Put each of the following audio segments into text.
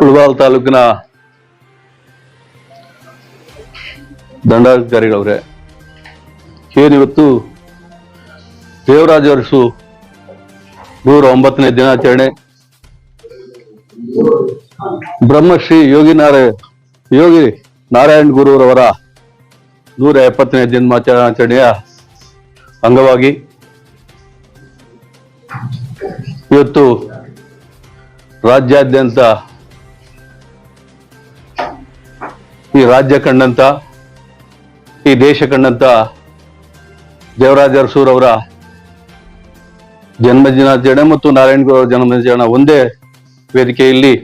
ಮುಳಬಾಲ್ ತಾಲೂಕಿನ ದಂಡಾಧಿಕಾರಿಗಳವ್ರೆ ಏನಿವತ್ತು ದೇವರಾಜ ಅರಸು ನೂರ ಒಂಬತ್ತನೇ ದಿನಾಚರಣೆ. ಬ್ರಹ್ಮಶ್ರೀ ಯೋಗಿ ಯೋಗಿ ನಾರಾಯಣ್ ಗುರುರವರ ನೂರ ಎಪ್ಪತ್ತನೇ ದಿನಾಚರಣೆಯ ಅಂಗವಾಗಿ ಇವತ್ತು ರಾಜ್ಯಾದ್ಯಂತ ಈ ರಾಜ್ಯ ಕಂಡಂತ, ಈ ದೇಶ ಕಂಡಂತ ದೇವರಾಜ ಅವರ ಜನ್ಮ ದಿನಾಚರಣೆ ಮತ್ತು ಗುರು ಅವರ ಜನ್ಮದಿನಾಚರಣೆ ಒಂದೇ ವೇದಿಕೆಯಲ್ಲಿ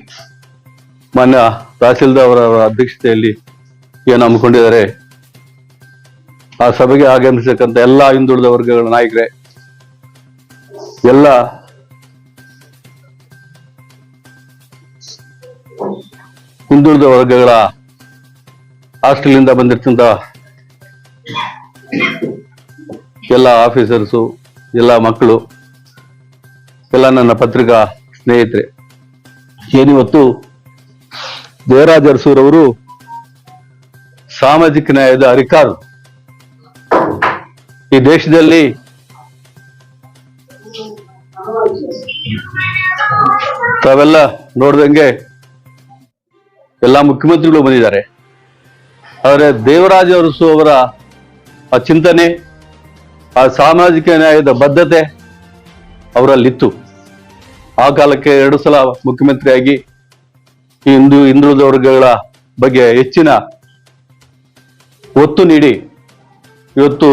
ಮಾನ್ಯ ತಹಸೀಲ್ದಾರ್ ಅವರ ಅಧ್ಯಕ್ಷತೆಯಲ್ಲಿ ಏನು ಹಮ್ಮಿಕೊಂಡಿದ್ದಾರೆ. ಆ ಸಭೆಗೆ ಆಗಮಿಸತಕ್ಕಂಥ ಎಲ್ಲ ಹಿಂದುಳಿದ ವರ್ಗಗಳ ನಾಯಕರೇ, ಎಲ್ಲ ಹಿಂದುಳಿದ ವರ್ಗಗಳ ಹಾಸ್ಟೆಲಿಂದ ಬಂದಿರ್ತಂತ ಎಲ್ಲ ಆಫೀಸರ್ಸು, ಎಲ್ಲ ಮಕ್ಕಳು, ಎಲ್ಲ ನನ್ನ ಪತ್ರಿಕಾ ಸ್ನೇಹಿತರೆ. ಏನಿವತ್ತು ದೇವರಾಜ ಅರಸೂರವರು ಸಾಮಾಜಿಕ ನ್ಯಾಯದ ಹರಿಕಾರ ಈ ದೇಶದಲ್ಲಿ ತಾವೆಲ್ಲ ನೋಡ್ದಂಗೆ ಎಲ್ಲ ಮುಖ್ಯಮಂತ್ರಿಗಳು ಬಂದಿದ್ದಾರೆ. ಆದರೆ ದೇವರಾಜ ಅರಸು ಅವರ ಆ ಚಿಂತನೆ, ಆ ಸಾಮಾಜಿಕ ನ್ಯಾಯದ ಬದ್ಧತೆ ಅವರಲ್ಲಿತ್ತು. ಆ ಕಾಲಕ್ಕೆ ಎರಡು ಸಲ ಮುಖ್ಯಮಂತ್ರಿಯಾಗಿ ಈ ಹಿಂದೂ ಹಿಂದುಳಿದ ವರ್ಗಗಳ ಬಗ್ಗೆ ಹೆಚ್ಚಿನ ಒತ್ತು ನೀಡಿ, ಇವತ್ತು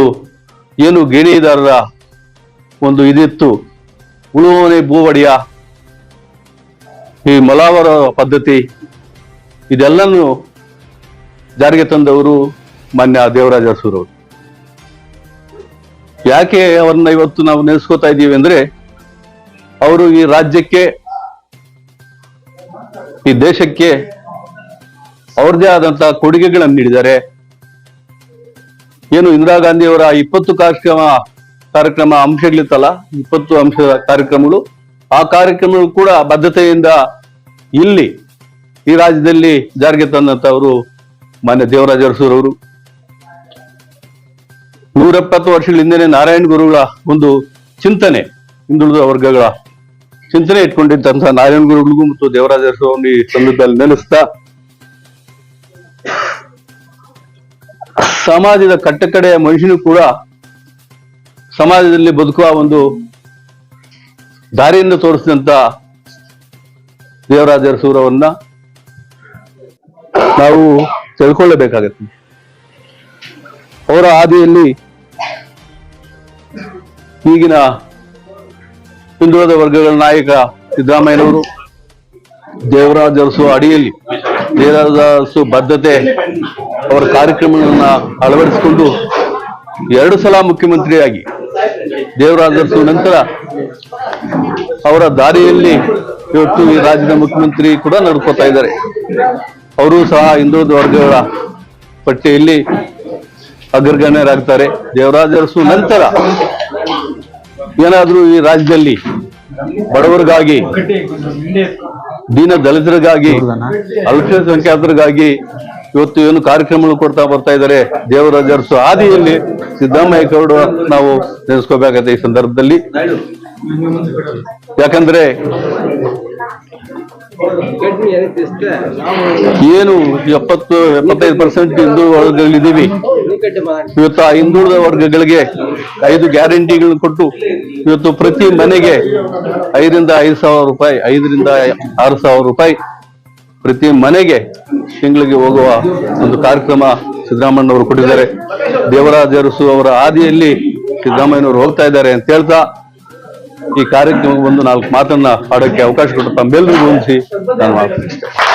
ಏನು ಗೇಣಿದಾರರ ಒಂದು ಇದಿತ್ತು ಉಳುವನೆ ಭೂವಡಿಯ ಈ ಮಲಾವರ ಪದ್ಧತಿ, ಇದೆಲ್ಲನೂ ಜಾರಿಗೆ ತಂದವರು ಮಾನ್ಯ ದೇವರಾಜ ಅರಸೂರವರು ಯಾಕೆ ಅವ್ರನ್ನ ಇವತ್ತು ನಾವು ನೆನೆಸ್ಕೋತಾ ಇದ್ದೀವಿ ಅಂದ್ರೆ ಅವರು ಈ ರಾಜ್ಯಕ್ಕೆ, ಈ ದೇಶಕ್ಕೆ ಅವ್ರದೇ ಆದಂತಹ ಕೊಡುಗೆಗಳನ್ನು ನೀಡಿದ್ದಾರೆ. ಏನು ಇಂದಿರಾ ಗಾಂಧಿಯವರ ಇಪ್ಪತ್ತು ಕಾರ್ಯಕ್ರಮ ಕಾರ್ಯಕ್ರಮ ಅಂಶಗಳಿತ್ತಲ್ಲ, ಇಪ್ಪತ್ತು ಅಂಶದ ಕಾರ್ಯಕ್ರಮಗಳು, ಆ ಕಾರ್ಯಕ್ರಮಗಳು ಕೂಡ ಬದ್ಧತೆಯಿಂದ ಇಲ್ಲಿ ಈ ರಾಜ್ಯದಲ್ಲಿ ಜಾರಿಗೆ ತಂದಂತವರು ಮಾನ್ಯ ದೇವರಾಜ ಅರಸೂರವರು ನೂರೆಪ್ಪತ್ತು ವರ್ಷಗಳ ಹಿಂದೆನೆ ನಾರಾಯಣ ಗುರುಗಳ ಒಂದು ಚಿಂತನೆ ಹಿಂದುಳಿದ ವರ್ಗಗಳ ಚಿಂತನೆ ಇಟ್ಕೊಂಡಿದ್ದಂತಹ ನಾರಾಯಣ ಗುರುಗಳಿಗೂ ಮತ್ತು ದೇವರಾಜ ಸ್ವಾಮಿ ಸಂದರ್ಭದಲ್ಲಿ ನೆನೆಸ್ತಾ ಸಮಾಜದ ಕಟ್ಟಕಡೆಯ ಮನುಷ್ಯನು ಕೂಡ ಸಮಾಜದಲ್ಲಿ ಬದುಕುವ ಒಂದು ದಾರಿಯನ್ನು ತೋರಿಸಿದಂತ ದೇವರಾಜ ಅರಸೂರವನ್ನ ನಾವು ತಿಳ್ಕೊಳ್ಳಬೇಕಾಗತ್ತೆ ಅವರ ಹಾದಿಯಲ್ಲಿ ಈಗಿನ ಹಿಂದುಳಿದ ವರ್ಗಗಳ ನಾಯಕ ಸಿದ್ದರಾಮಯ್ಯನವರು ದೇವರಾಜ ಅರಸು ಅಡಿಯಲ್ಲಿ ದೇವರಾಜ ಅರಸು ಬದ್ಧತೆ ಅವರ ಕಾರ್ಯಕ್ರಮಗಳನ್ನ ಅಳವಡಿಸಿಕೊಂಡು ಎರಡು ಸಲ ಮುಖ್ಯಮಂತ್ರಿಯಾಗಿ ದೇವರಾಜ ಅರಸು ನಂತರ ಅವರ ದಾರಿಯಲ್ಲಿ ಇವತ್ತು ಈ ರಾಜ್ಯದ ಮುಖ್ಯಮಂತ್ರಿ ಕೂಡ ನಡ್ಕೋತಾ ಇದ್ದಾರೆ. ಅವರು ಸಹ ಹಿಂದೂ ವರ್ಗಗಳ ಪಟ್ಟಿಯಲ್ಲಿ ಅಗ್ರಗಣ್ಯರಾಗ್ತಾರೆ. ದೇವರಾಜ ಅರಸು ನಂತರ ಏನಾದರೂ ಈ ರಾಜ್ಯದಲ್ಲಿ ಬಡವರಿಗಾಗಿ, ದೀನ ದಲಿತರಿಗಾಗಿ, ಅಲ್ಪಸಂಖ್ಯಾತರಿಗಾಗಿ ಇವತ್ತು ಏನು ಕಾರ್ಯಕ್ರಮಗಳು ಕೊಡ್ತಾ ಬರ್ತಾ ಇದ್ದಾರೆ. ದೇವರಾಜರಸು ಆದಿಯಲ್ಲಿ ಸಿದ್ದರಾಮಯ್ಯ ಗೌಡ ನಾವು ನೆನೆಸ್ಕೋಬೇಕಾಗತ್ತೆ ಈ ಸಂದರ್ಭದಲ್ಲಿ. ಯಾಕಂದ್ರೆ ಏನು ಎಪ್ಪತ್ತು, ಎಪ್ಪತ್ತೈದು ಪರ್ಸೆಂಟ್ ಹಿಂದೂ ವರ್ಗಗಳಿದ್ದೀವಿ. ಇವತ್ತು ಆ ಹಿಂದುಳಿದ ವರ್ಗಗಳಿಗೆ ಐದು ಗ್ಯಾರಂಟಿಗಳನ್ನು ಕೊಟ್ಟು ಇವತ್ತು ಪ್ರತಿ ಮನೆಗೆ ಐದರಿಂದ ಐದು ಸಾವಿರ ರೂಪಾಯಿ, ಐದರಿಂದ ಆರು ಸಾವಿರ ರೂಪಾಯಿ ಪ್ರತಿ ಮನೆಗೆ ತಿಂಗಳಿಗೆ ಹೋಗುವ ಒಂದು ಕಾರ್ಯಕ್ರಮ ಸಿದ್ದರಾಮಯ್ಯನವರು ಕೊಟ್ಟಿದ್ದಾರೆ. ದೇವರಾಜ ಅವರ ಹಾದಿಯಲ್ಲಿ ಸಿದ್ದರಾಮಯ್ಯನವರು ಹೋಗ್ತಾ ಇದ್ದಾರೆ ಅಂತ ಹೇಳ್ತಾ ಈ ಕಾರ್ಯಕ್ರಮ ಒಂದು ನಾಲ್ಕು ಮಾತನ್ನ ಆಡೋಕ್ಕೆ ಅವಕಾಶ ಕೊಟ್ಟು ತಮ್ಮೆಲ್ಲರಿಗೂ ಹೊಂದಿಸಿ ನಾನು